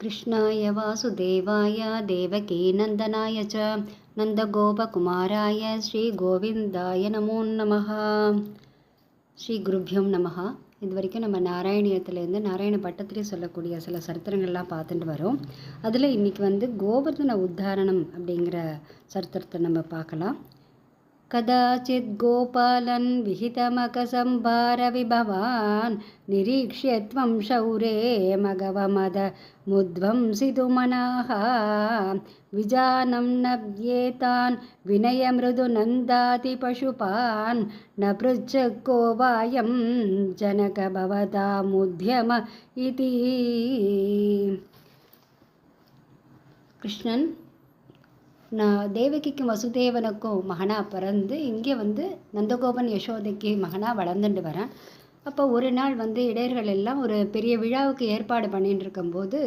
कृष्णाय वासुदेवाय देवकीनन्दनाय च नन्दगोपकुमाराय ஸ்ரீகோவிந்தாய நமோ நமः ஸ்ரீ குருப்யோம் நமஹா இது வரைக்கும் நம்ம நாராயணியத்துலேருந்து நாராயண பட்டத்திலே சொல்லக்கூடிய சில சரித்திரங்கள்லாம் பார்த்துட்டு வரோம் அதில் இன்றைக்கி வந்து கோவர்தன உத்தாரணம் அப்படிங்கிற சரித்திரத்தை நம்ம பார்க்கலாம் कदाचिद् गोपालन् विहितमखसंभारविभवान् निरीक्ष्य त्वं शौरे मघवमद मुध्वंसितुमनाः विजानं न व्येतान् विनयमृदुनन्दातिपशुपान् न पृच्छ को वायं जनक भवता इति। कृष्णन् நான் தேவகிக்கும் வசுதேவனுக்கும் மகனாக பிறந்து இங்கே வந்து நந்தகோபன் யசோதைக்கு மகனாக வளர்ந்துட்டு வரேன். அப்போ ஒரு நாள் வந்து இடையர்கள் எல்லாம் ஒரு பெரிய விழாவுக்கு ஏற்பாடு பண்ணிட்டு இருக்கும்போது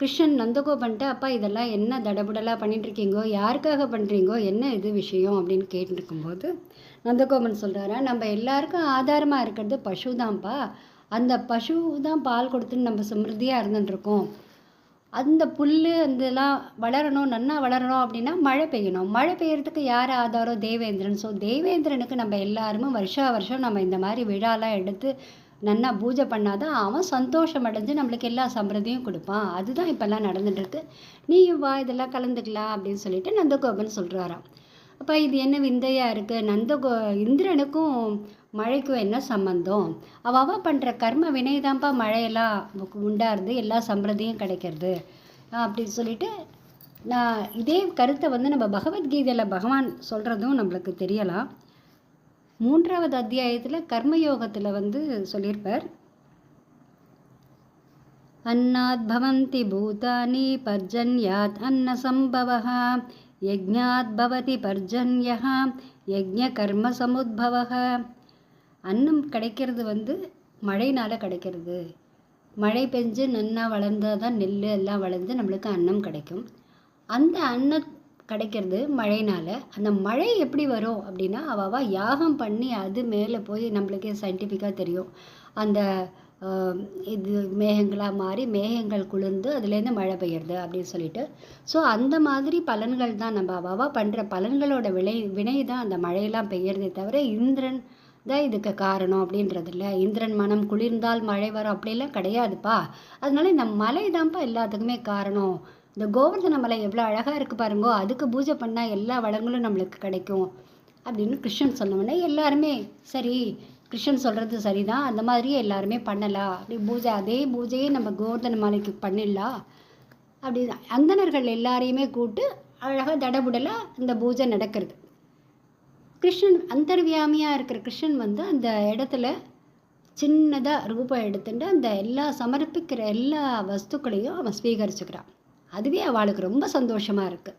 கிருஷ்ணன் நந்தகோபன்ட்ட அப்பா இதெல்லாம் என்ன தடபுடலாக பண்ணிட்டுருக்கீங்கோ? யாருக்காக பண்ணுறீங்கோ என்ன இது விஷயம்? அப்படின்னு கேட்டுருக்கும்போது நந்தகோபன் சொல்கிறாரா நம்ம எல்லாருக்கும் ஆதாரமாக இருக்கிறது பசு தான்ப்பா. அந்த பசு தான் பால் கொடுத்துன்னு நம்ம சமிருதியாக இருந்துட்டுருக்கோம். அந்த புல் அந்த இதெல்லாம் வளரணும் நன்னா வளரணும் அப்படின்னா மழை பெய்யணும். மழை பெய்யறதுக்கு யார் ஆதாரம்? தேவேந்திரன். ஸோ தேவேந்திரனுக்கு நம்ம எல்லாருமே வருஷா வருஷம் நம்ம இந்த மாதிரி விழாலாம் எடுத்து நன்னா பூஜை பண்ணாதான் அவன் சந்தோஷம் அடைஞ்சு நம்மளுக்கு எல்லா சம்பிரதியும் கொடுப்பான். அதுதான் இப்போல்லாம் நடந்துட்டுருக்கு. நீயும் வா இதெல்லாம் கலந்துக்கலாம் அப்படின்னு சொல்லிட்டு நந்தகோபன் சொல்கிறாராம் அப்போ இது என்ன விந்தையாக இருக்குது நந்தகோ இந்திரனுக்கும் மழைக்கும் என்ன சம்மந்தம் அவள் அவள் பண்ணுற கர்ம வினைதான்ப்பா மழையெல்லாம் உண்டாருது எல்லா சம்பிரதியும் கிடைக்கிறது அப்படின்னு சொல்லிட்டு நான் இதே கருத்தை வந்து நம்ம பகவத்கீதையில் பகவான் சொல்கிறதும் நம்மளுக்கு தெரியலாம் மூன்றாவது அத்தியாயத்தில் கர்மயோகத்தில் வந்து சொல்லியிருப்பார் अन्नात् भवन्ति भूतानि पर्जन्यात् अन्नसम्भवः यज्ञात् भवति पर्जन्यः யஜ்ஞகர்மசமுத்பவக அன்னம் கிடைக்கிறது வந்து மழைனால் கிடைக்கிறது. மழை பெஞ்சு நன்னா வளர்ந்தால் தான் நெல் எல்லாம் வளர்ந்து நம்மளுக்கு அன்னம் கிடைக்கும். அந்த அன்னம் கிடைக்கிறது மழைனால் அந்த மழை எப்படி வரும் அப்படின்னா அவள் யாகம் பண்ணி அது மேலே போய் நம்மளுக்கே சயின்டிஃபிக்காக தெரியும். அந்த இது மேகங்களாக மாறி மேகங்கள் குளிர்ந்து அதுலேருந்து மழை பெய்யுறது அப்படின்னு சொல்லிட்டு. ஸோ அந்த மாதிரி பலன்கள் தான் நம்ம அவாவா பண்ணுற பலன்களோட விளை வினை தான் அந்த மழையெல்லாம் பெய்யறதே தவிர இந்திரன் தான் இதுக்கு காரணம் அப்படின்றது இல்லை. இந்திரன் மனம் குளிர்ந்தால் மழை வரும் அப்படிலாம் கிடையாதுப்பா. அதனால இந்த மலை தான்ப்பா எல்லாத்துக்குமே காரணம். இந்த கோவர்தன மலை எவ்வளோ அழகாக இருக்குது பாருங்கோ. அதுக்கு பூஜை பண்ணால் எல்லா வளங்களும் நம்மளுக்கு கிடைக்கும். அப்படின்னு கிருஷ்ணன் சொன்னோடனே எல்லாருமே சரி கிருஷ்ணன் சொல்கிறது சரிதான். அந்த மாதிரியே எல்லாருமே பண்ணலாம். அப்படி பூஜை அதே பூஜையே நம்ம கோவர்தன மலைக்கு பண்ணிடலாம். அப்படி அந்தணர்கள் எல்லாரையுமே கூப்பிட்டு அழகாக தடபுடலாக இந்த பூஜை நடக்கிறது. கிருஷ்ணன் அந்தர்வியாமியாக இருக்கிற கிருஷ்ணன் வந்து அந்த இடத்துல சின்னதாக ரூபம் எடுத்துட்டு அந்த எல்லா சமர்ப்பிக்கிற எல்லா வஸ்துக்களையும் அவன் ஸ்வீகரிச்சுக்கிறான். அதுவே அவளுக்கு ரொம்ப சந்தோஷமாக இருக்குது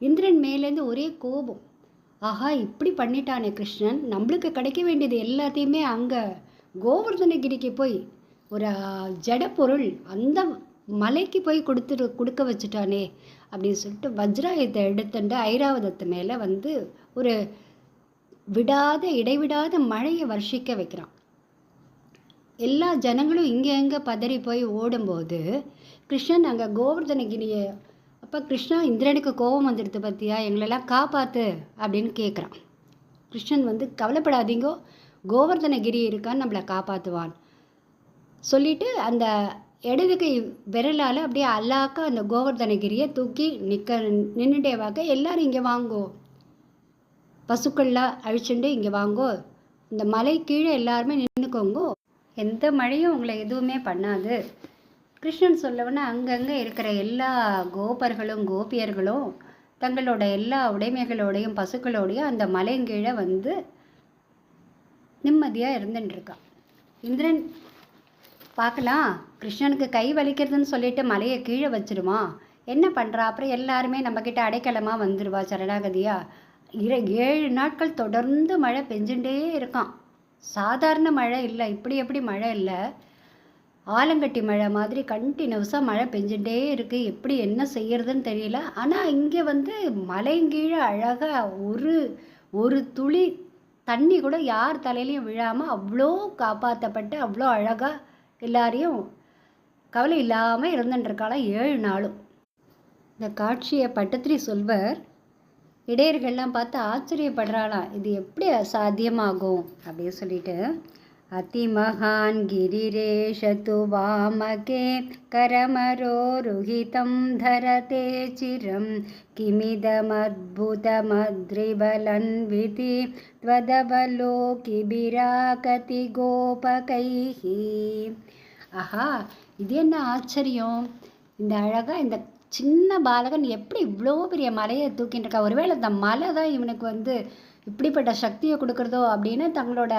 இந்திரன் மேலேருந்து ஒரே கோபம். ஆஹா இப்படி பண்ணிட்டானே கிருஷ்ணன். நம்மளுக்கு கிடைக்க வேண்டியது எல்லாத்தையுமே அங்கே கோவர்தனகிரிக்கு போய் ஒரு ஜட பொருள் அந்த மலைக்கு போய் கொடுத்துட்டு கொடுக்க வச்சுட்டானே அப்படின்னு சொல்லிட்டு வஜ்ராயத்தை எடுத்துட்டு ஐராவதத்து மேலே வந்து ஒரு விடாத இடைவிடாத மழையை வர்ஷிக்க வைக்கிறான். எல்லா ஜனங்களும் இங்கே எங்கே பதறி போய் ஓடும்போது கிருஷ்ணன் அங்கே கோவர்தனகிரியை அப்போ கிருஷ்ணா இந்திரனுக்கு கோபம் வந்துடுது பற்றியா எங்களெல்லாம் காப்பாற்று அப்படின்னு கேட்குறான் கிருஷ்ணன் வந்து கவலைப்படாதீங்கோ கோவர்தனகிரி இருக்கான்னு நம்மளை காப்பாற்றுவான் சொல்லிட்டு அந்த இடதுக்கு விரலால் அப்படியே அல்லாக்க அந்த கோவர்தனகிரியை தூக்கி நிற்க நின்றுட்டே வாக்க எல்லாரும் இங்கே வாங்கோ. பசுக்கள்லாம் அழிச்சுண்டு இங்கே வாங்கோ. இந்த மலை கீழே எல்லாருமே நின்றுக்கோங்கோ எந்த மழையும் உங்களை எதுவுமே பண்ணாது. கிருஷ்ணன் சொல்லவுன்னா அங்கங்கே இருக்கிற எல்லா கோபர்களும் கோபியர்களும் தங்களோட எல்லா உடைமைகளோடையும் பசுக்களோடையும் அந்த மலைங்கீழே வந்து நிம்மதியாக இருந்துட்டுருக்கான் இந்திரன் பார்க்கலாம் கிருஷ்ணனுக்கு கை வலிக்கிறதுன்னு சொல்லிட்டு மலையை கீழே வச்சிருமா? என்ன பண்ணுறா அப்புறம் எல்லாருமே நம்மக்கிட்ட அடைக்கலமாக வந்துடுவா சரணாகதியா? இரு ஏழு நாட்கள் தொடர்ந்து மழை பெஞ்சுட்டே இருக்கான் சாதாரண மழை இல்லை இப்படி எப்படி மழை இல்லை? ஆலங்கட்டி மழை மாதிரி கண்டினியூஸாக மழை பெஞ்சுட்டே இருக்குது எப்படி என்ன செய்யறதுன்னு தெரியல. ஆனால் இங்கே வந்து மலைங்கீழே அழகாக ஒரு ஒரு துளி தண்ணி கூட யார் தலையிலையும் விழாமல் அவ்வளோ காப்பாற்றப்பட்டு அவ்வளோ அழகாக எல்லாரையும் கவலை இல்லாமல் இருந்துட்டுருக்காளாம் ஏழு நாளும். இந்த காட்சியை பட்டத்திரி சொல்வர் இடையர்கள்லாம் பார்த்து ஆச்சரியப்படுறாளாம் இது எப்படி சாத்தியமாகும் அப்படின்னு சொல்லிட்டு அதிமகான் கிரிரேஷது வாமகே கரமரோருஹிதம் தரதே சிரம் கிமிதமத்புதமத்ரிபலன்விதி त्वदवलोकिभिराकति गोपकैः ஆஹா இது என்ன ஆச்சரியம் இந்த அழகாக இந்த சின்ன பாலகன் எப்படி இவ்வளோ பெரிய மலையை தூக்கிட்டு இருக்கா? ஒருவேளை இந்த மலை தான் இவனுக்கு வந்து இப்படிப்பட்ட சக்தியை கொடுக்குறதோ அப்படின்னு தங்களோட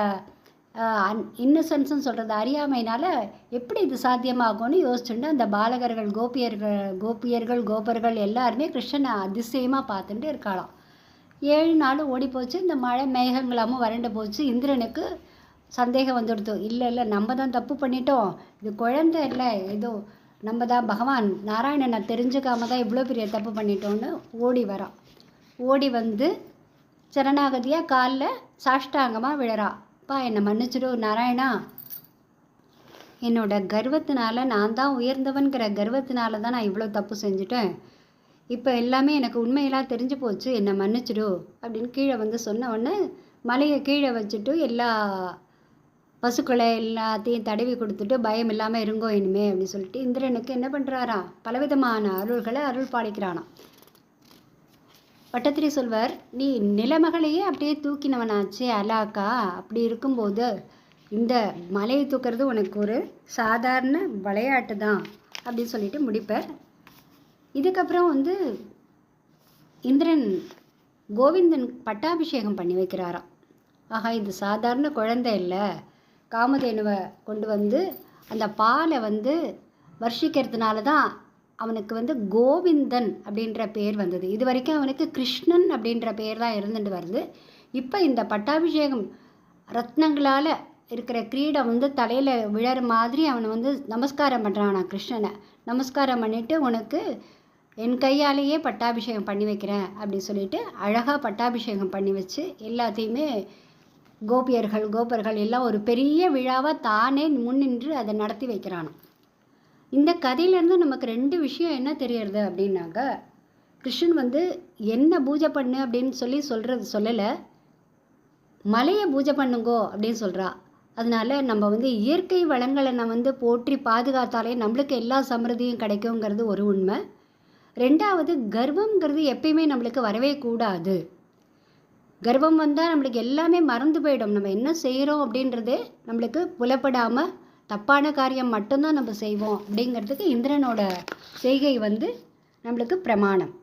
இன்னசென்ஸ்ன்னு சொல்கிறது அறியாமையினால் எப்படி இது சாத்தியமாகும்னு யோசிச்சுட்டு அந்த பாலகர்கள் கோபியர்கள் கோபியர்கள் கோபர்கள் எல்லாருமே கிருஷ்ணனை அதிசயமாக பார்த்துட்டு இருக்காளாம். ஏழு நாள் ஓடி போச்சு. இந்த மழை மேகங்களாமும் வறண்டு போச்சு. இந்திரனுக்கு சந்தேகம் வந்துடுத்து இல்லை இல்லை நம்ம தான் தப்பு பண்ணிட்டோம். இது குழந்தை இல்லை. ஏதோ நம்ம தான் பகவான். நாராயணனை தெரிஞ்சுக்காம தான் இவ்வளோ பெரிய தப்பு பண்ணிட்டோன்னு ஓடி வரான் ஓடி வந்து சரணாகதியாக காலில் சாஷ்டாங்கமாக விழறா. அப்பா என்னை மன்னிச்சிடு நாராயணா. என்னோட கர்வத்தினால நான் தான் உயர்ந்தவன்கிற கர்வத்தினால தான் நான் இவ்வளோ தப்பு செஞ்சுட்டேன். இப்போ எல்லாமே எனக்கு உண்மையெல்லாம் தெரிஞ்சு போச்சு. என்னை மன்னிச்சிடு அப்படின்னு கீழே வந்து சொன்ன உடனே மலையை கீழே வச்சுட்டு எல்லா பசுக்களை எல்லாத்தையும் தடவி கொடுத்துட்டு பயம் இல்லாமல் இருங்கோ இனிமே அப்படின்னு சொல்லிட்டு இந்திரனுக்கு என்ன பண்ணுறாரா பலவிதமான அருள்களை அருள் பாலிக்கிறானாம். பட்டத்திரி சொல்வர் நீ நிலமகளையே அப்படியே தூக்கினவனாச்சே அலாக்கா? அப்படி இருக்கும்போது இந்த மலையை தூக்கிறது உனக்கு ஒரு சாதாரண விளையாட்டு தான் அப்படின்னு சொல்லிட்டு முடிப்பார். இதுக்கப்புறம் வந்து இந்திரன் கோவிந்தன் பட்டாபிஷேகம் பண்ணி வைக்கிறாராம். ஆஹா இது சாதாரண குழந்தை இல்லை. காமதேனுவை கொண்டு வந்து அந்த பாலை வந்து வர்ஷிக்கிறதுனால தான் அவனுக்கு வந்து கோவிந்தன் அப்படின்ற பேர் வந்தது. இது வரைக்கும் அவனுக்கு கிருஷ்ணன் அப்படின்ற பேர் தான் இருந்துட்டு வருது. இப்போ இந்த பட்டாபிஷேகம் ரத்னங்களால் இருக்கிற கிரீடம் வந்து தலையில் விழற மாதிரி அவனை வந்து நமஸ்காரம் பண்ணுறானா கிருஷ்ணனை. நமஸ்காரம் பண்ணிவிட்டு உனக்கு என் கையாலேயே பட்டாபிஷேகம் பண்ணி வைக்கிறேன் அப்படின்னு சொல்லிட்டு அழகாக பட்டாபிஷேகம் பண்ணி வச்சு எல்லாத்தையுமே கோபியர்கள் கோபர்கள் எல்லாம் ஒரு பெரிய விழாவாக தானே முன்னின்று அதை நடத்தி வைக்கிறானாம். இந்த கதையிலேருந்து நமக்கு ரெண்டு விஷயம் என்ன தெரியறது அப்படின்னாக்க கிருஷ்ணன் வந்து என்ன பூஜை பண்ணு அப்படின்னு சொல்லி சொல்கிறது சொல்லலை. மலையை பூஜை பண்ணுங்கோ அப்படின்னு சொல்கிறா அதனால் நம்ம வந்து இயற்கை வளங்களை நம்ம வந்து போற்றி பாதுகாத்தாலே நம்மளுக்கு எல்லா சமிருதியும் கிடைக்குங்கிறது ஒரு உண்மை. ரெண்டாவது கர்வம்ங்கிறது எப்பயுமே நம்மளுக்கு வரவே கூடாது. கர்வம் வந்தால் நம்மளுக்கு எல்லாமே மறந்து போயிடும். நம்ம என்ன செய்கிறோம் அப்படின்றதே நம்மளுக்கு புலப்படாமல் தப்பான காரியம் மட்டும்தான் நம்ம செய்வோம் அப்படிங்கிறதுக்கு இந்திரனோட செய்கை வந்து நம்மளுக்கு பிரமாணம்.